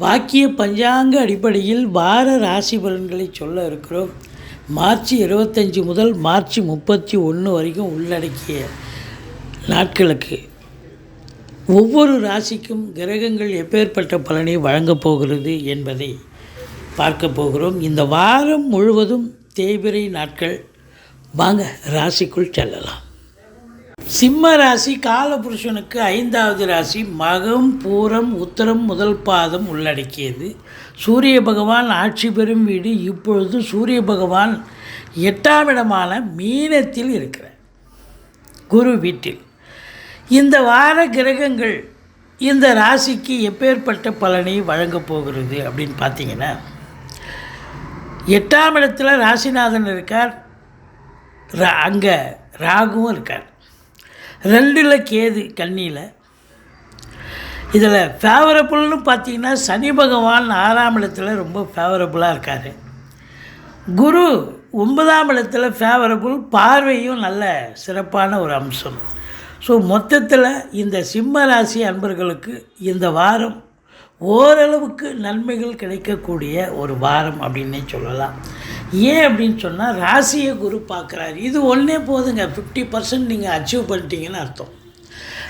வாக்கிய பஞ்சாங்க அடிப்படையில் வார ராசி பலன்களை சொல்ல இருக்கிறோம். மார்ச் இருபத்தஞ்சி முதல் மார்ச் முப்பத்தி ஒன்று வரைக்கும் உள்ளடக்கிய நாட்களுக்கு ஒவ்வொரு ராசிக்கும் கிரகங்கள் எப்பேற்பட்ட பலனை வழங்கப் போகிறது என்பதை பார்க்க போகிறோம். இந்த வாரம் முழுவதும் தேய்பிரை நாட்கள். வாங்க ராசிக்குள் செல்லலாம். சிம்ம ராசி காலபுருஷனுக்கு ஐந்தாவது ராசி மகம் பூரம் உத்தரம் முதல் பாதம் உள்ளடக்கியது. சூரிய பகவான் ஆட்சி பெறும் வீடு இப்பொழுது சூரிய பகவான் எட்டாம் இடமான மீனத்தில் இருக்கிறார். குரு வீட்டில். இந்த வார கிரகங்கள் இந்த ராசிக்கு எப்பேற்பட்ட பலனை வழங்கப் போகிறது அப்படின்னு பார்த்தீங்கன்னா எட்டாம் இடத்துல ராசிநாதன் இருக்கார். அங்கே ராகுவும் இருக்கார். ரெண்டில் கேது கன்னியில் இதில் ஃபேவரபுள்னு பார்த்தீங்கன்னா சனி பகவான் ஆறாம் இடத்துல ரொம்ப ஃபேவரபுளாக இருக்கார். குரு ஒன்பதாம் இடத்துல ஃபேவரபுள் பார்வையும் நல்ல சிறப்பான ஒரு அம்சம். ஸோ மொத்தத்தில் இந்த சிம்ம ராசி அன்பர்களுக்கு இந்த வாரம் ஓரளவுக்கு நன்மைகள் கிடைக்கக்கூடிய ஒரு வாரம் அப்படின்னே சொல்லலாம். ஏன் அப்படின்னு சொன்னால் ராசியை குரு பார்க்குறாரு. இது ஒன்றே போதுங்க. ஃபிஃப்டி பர்சன்ட் நீங்கள் அச்சீவ் பண்ணிட்டீங்கன்னு அர்த்தம்.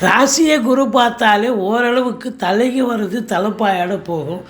ராசியை குரு பார்த்தாலே ஓரளவுக்கு தலைக்கு வர்றது தலைப்பாயோட போகும்.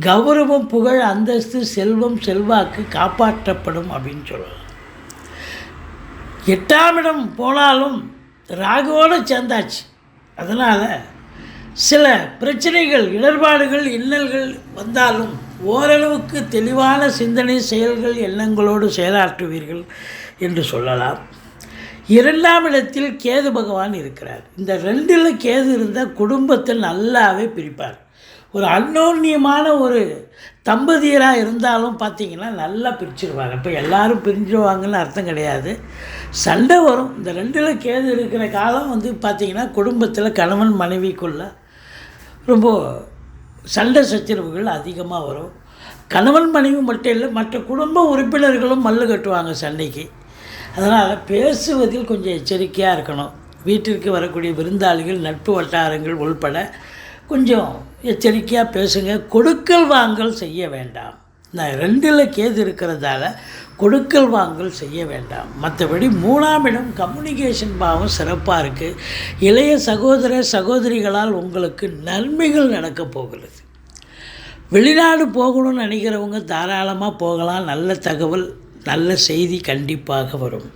கௌரவம் புகழ் அந்தஸ்து செல்வம் செல்வாக்கு காப்பாற்றப்படும் அப்படின்னு சொல்லலாம். எட்டாம் இடம் போனாலும் ராகுவோடு சேர்ந்தாச்சு. அதனால் சில பிரச்சனைகள் இடர்பாடுகள் இன்னல்கள் வந்தாலும் ஓரளவுக்கு தெளிவான சிந்தனை செயல்கள் எண்ணங்களோடு செயலாற்றுவீர்கள் என்று சொல்லலாம். இரண்டாம் இடத்தில் கேது பகவான் இருக்கிறார். இந்த ரெண்டில் கேது இருந்தால் குடும்பத்தை நல்லாவே பிரிப்பார். ஒரு அன்னோன்யமான ஒரு தம்பதியராக இருந்தாலும் பார்த்தீங்கன்னா நல்லா பிரிச்சிருவாங்க இப்போ எல்லாரும் பிரிஞ்சிருவாங்கன்னு அர்த்தம் கிடையாது. சண்டை வரும். இந்த ரெண்டில் கேது இருக்கிற காலம் வந்து பார்த்திங்கன்னா குடும்பத்தில் கணவன் மனைவிக்குள்ள ரொம்ப சண்டை சச்சரவுகள் அதிகமாக வரும். கணவன் மனைவி மட்டும் இல்லை மற்ற குடும்ப உறுப்பினர்களும் மல்லு கட்டுவாங்க சண்டைக்கு. அதனால் பேசுவதில் கொஞ்சம் எச்சரிக்கையாக இருக்கணும். வீட்டிற்கு வரக்கூடிய விருந்தாளிகள் நட்பு வட்டாரங்கள் உள்பட கொஞ்சம் எச்சரிக்கையாக பேசுங்க. கொடுக்கல் வாங்கல் செய்ய வேண்டாம். நான் ரெண்டில் கேது இருக்கிறதால கொடுக்கல் வாங்கல் செய்ய வேண்டாம். மற்றபடி மூணாம் இடம் கம்யூனிகேஷன் பாவம் சிறப்பாக இருக்குது இளைய சகோதர சகோதரிகளால் உங்களுக்கு நன்மைகள் நடக்கப் போகிறது. வெளிநாடு போகணும்னு நினைக்கிறவங்க தாராளமாக போகலாம். நல்ல தகவல் நல்ல செய்தி கண்டிப்பாக வரும்.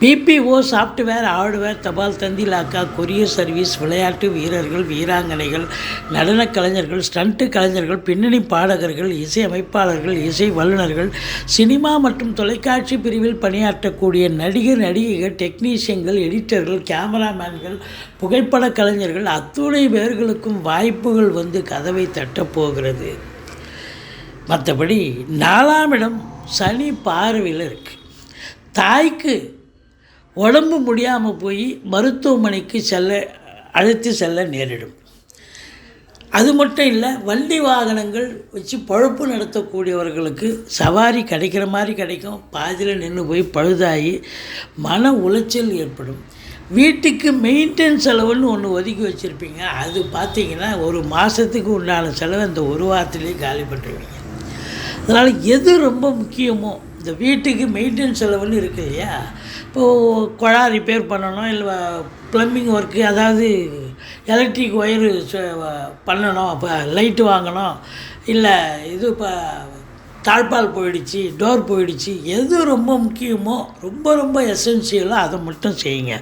பிபிஓ சாஃப்ட்வேர் ஹார்ட்வேர் தபால் தந்தி லாக்கா கொரியர் சர்வீஸ் விளையாட்டு வீரர்கள் வீராங்கனைகள் நடனக் கலைஞர்கள் ஸ்டண்ட்டு கலைஞர்கள் பின்னணி பாடகர்கள் இசை அமைப்பாளர்கள் இசை வல்லுநர்கள் சினிமா மற்றும் தொலைக்காட்சி பிரிவில் பணியாற்றக்கூடிய நடிகர் நடிகைகள் டெக்னீஷியன்கள் எடிட்டர்கள் கேமராமேன்கள் புகைப்பட கலைஞர்கள் அத்துணை பேர்களுக்கும் வாய்ப்புகள் வந்து கதவை தட்டப்போகிறது மற்றபடி நாலாம் இடம் சனி பார்வையில் இருக்குது தாய்க்கு உடம்பு முடியாமல் போய் மருத்துவமனைக்கு செல்ல அழைத்து செல்ல நேரிடும். அது மட்டும் இல்லை வண்டி வாகனங்கள் வச்சு பழுப்பு நடத்தக்கூடியவர்களுக்கு சவாரி கிடைக்கிற மாதிரி கிடைக்கும். பாதியில் நின்று போய் பழுதாகி மன உளைச்சல் ஏற்படும். வீட்டுக்கு மெயின்டெனன்ஸ் செலவுன்னு ஒன்று ஒதுக்கி வச்சுருப்பீங்க. அது பார்த்தீங்கன்னா ஒரு மாதத்துக்கு உண்டான செலவு இந்த ஒரு வாரத்துலேயே காலி பண்ணுறீங்க அதனால் எது ரொம்ப முக்கியமோ இந்த வீட்டுக்கு மெயின்டெனன்ஸ் செலவுன்னு இருக்கு இல்லையா? இப்போது குழா ரிப்பேர் பண்ணணும் இல்லை ப்ளம்பிங் ஒர்க்கு அதாவது எலக்ட்ரிக் ஒயரு பண்ணணும் அப்போ லைட்டு வாங்கணும் இல்லை இது இப்போ தாழ்பால் போயிடுச்சு டோர் போயிடுச்சு எது ரொம்ப முக்கியமோ ரொம்ப ரொம்ப எசென்சியலோ அதை மட்டும் செய்யுங்க.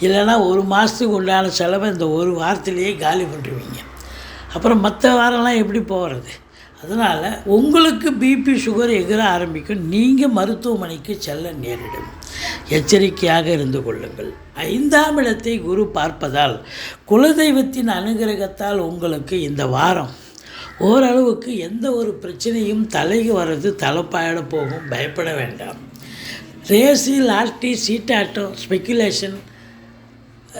இல்லைன்னா ஒரு மாதத்துக்கு உண்டான செலவை இந்த ஒரு வாரத்திலேயே காலி பண்ணிடுவீங்க. அப்புறம் மற்ற வாரம்லாம் எப்படி போகிறது அதனால் உங்களுக்கு பிபி சுகர் எகிற ஆரம்பிக்கும். நீங்கள் மருத்துவமனைக்கு செல்ல நேரிடும். எச்சரிக்கையாக இருந்து கொள்ளுங்கள். ஐந்தாம் இடத்தை குரு பார்ப்பதால் குலதெய்வத்தின் அனுகிரகத்தால் உங்களுக்கு இந்த வாரம் ஓரளவுக்கு எந்த ஒரு பிரச்சனையும் தலைக்கு வர்றது தலைப்பாயிட போகும். பயப்பட வேண்டாம். ரேசி லாட்டி சீட்டாட்டம் ஸ்பெக்குலேஷன்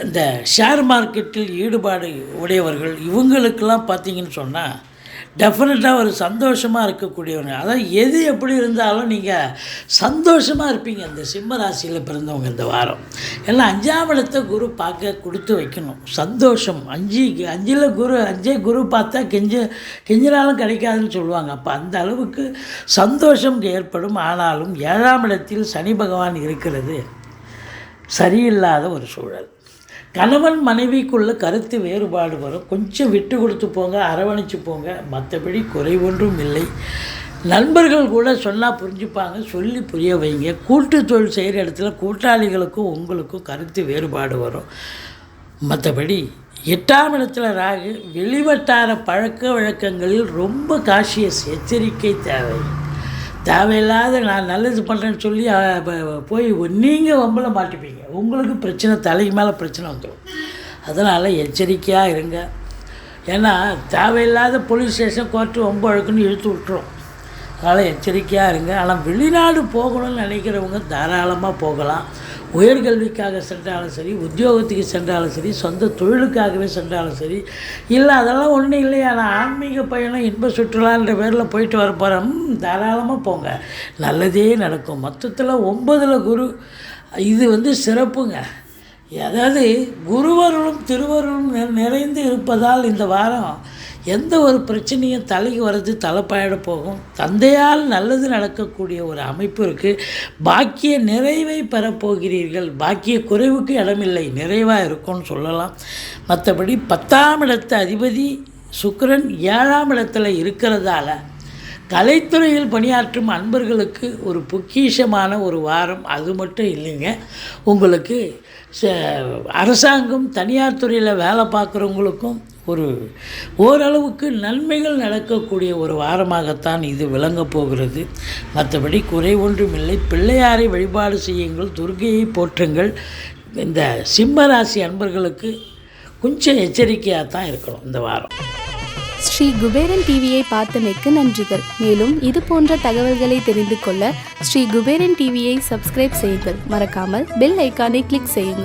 இந்த ஷேர் மார்க்கெட்டில் ஈடுபாடு உடையவர்கள் இவங்களுக்கெல்லாம் பார்த்தீங்கன்னு சொன்னால் டெஃபினட்டாக ஒரு சந்தோஷமாக இருக்கக்கூடியவங்க. அதாவது எது எப்படி இருந்தாலும் நீங்கள் சந்தோஷமாக இருப்பீங்க. இந்த சிம்ம ராசியில் பிறந்தவங்க இந்த வாரம். எல்லாம் அஞ்சாம் இடத்தை குரு பார்க்க கொடுத்து வைக்கணும். சந்தோஷம். அஞ்சு அஞ்சில் குரு அஞ்சே குரு பார்த்தா கெஞ்ச கெஞ்சினாலும் கிடைக்காதுன்னு சொல்லுவாங்க. அப்போ அந்த அளவுக்கு சந்தோஷம் ஏற்படும். ஆனாலும் ஏழாம் இடத்தில் சனி பகவான் இருக்கிறது சரியில்லாத ஒரு சூழல். கணவன் மனைவிக்குள்ள கருத்து வேறுபாடு வரும். கொஞ்சம் விட்டு கொடுத்து போங்க அரவணைச்சு போங்க. மற்றபடி குறைவொன்றும் இல்லை. நண்பர்கள் கூட சொன்னால் புரிஞ்சுப்பாங்க சொல்லி புரிய வைங்க. கூட்டு தொழில் செய்கிற இடத்துல கூட்டாளிகளுக்கும் உங்களுக்கும் கருத்து வேறுபாடு வரும். மற்றபடி எட்டாம் இடத்துல ராகு வெளிவட்டார பழக்க வழக்கங்களில் ரொம்ப காஷியஸ் எச்சரிக்கை தேவை. தேவையில்லாத நான் நல்லது பண்ணுறேன்னு சொல்லி போய் நீங்கள் வம்பல மாட்டிப்பீங்க. உங்களுக்கு பிரச்சனை தலைக்கு மேலே பிரச்சனை வந்துடும் அதனால் எச்சரிக்கையாக இருங்க. ஏன்னா தேவையில்லாத போலீஸ் ஸ்டேஷன் கோர்ட்டு வம்பு அழுக்குன்னு இழுத்து விட்டுரும். அதனால் எச்சரிக்கையாக இருங்க. ஆனால் வெளிநாடு போகணும்னு நினைக்கிறவங்க தாராளமாக போகலாம். உயர்கல்விக்காக சென்றாலும் சரி உத்தியோகத்துக்கு சென்றாலும் சரி சொந்த தொழிலுக்காகவே சென்றாலும் சரி இல்லை அதெல்லாம் ஒன்றும் இல்லையா? நான் ஆன்மீக பயணம் இன்ப சுற்றுலான்ற பேரில் போயிட்டு வர போகிறோம் தாராளமாக போங்க. நல்லதே நடக்கும். மொத்தத்தில் ஒன்பதில் குரு இது வந்து சிறப்புங்க. அதாவது குருவருளும் திருவருளும் நிறைந்து இருப்பதால் இந்த வாரம் எந்த ஒரு பிரச்சனையும் தலைக்கு வர்றது தலைப்பாயிட போகும். தந்தையால் நல்லது நடக்கக்கூடிய ஒரு அமைப்பு இருக்குது பாக்கிய நிறைவை பெறப்போகிறீர்கள் பாக்கிய குறைவுக்கு இடமில்லை. நிறைவாக இருக்கும்னு சொல்லலாம். மற்றபடி பத்தாம் இடத்து அதிபதி சுக்கரன் ஏழாம் இடத்துல இருக்கிறதால கலைத்துறையில் பணியாற்றும் அன்பர்களுக்கு ஒரு பொக்கிஷமான ஒரு வாரம் அது மட்டும் இல்லைங்க. உங்களுக்கு ச- அரசாங்கம் தனியார் துறையில் வேலை பார்க்குறவங்களுக்கும் ஒரு ஓரளவுக்கு நன்மைகள் நடக்கக்கூடிய ஒரு வாரமாகத்தான் இது விளங்கப் போகிறது. மற்றபடி குறை ஒன்றுமில்லை. பிள்ளையாரை வழிபாடு செய்யுங்கள் துர்கையை போற்றுங்கள். இந்த சிம்ம ராசி அன்பர்களுக்கு கொஞ்சம் எச்சரிக்கையாக தான் இருக்கணும் இந்த வாரம். ஸ்ரீ குபேரன் டிவியை பார்த்தமைக்கு நன்றிகள். மேலும் இது போன்ற தகவல்களை தெரிந்து கொள்ள ஸ்ரீ குபேரன் டிவியை சப்ஸ்கிரைப் செய்யுங்கள். மறக்காமல் பெல் ஐக்கானை கிளிக் செய்யுங்கள்.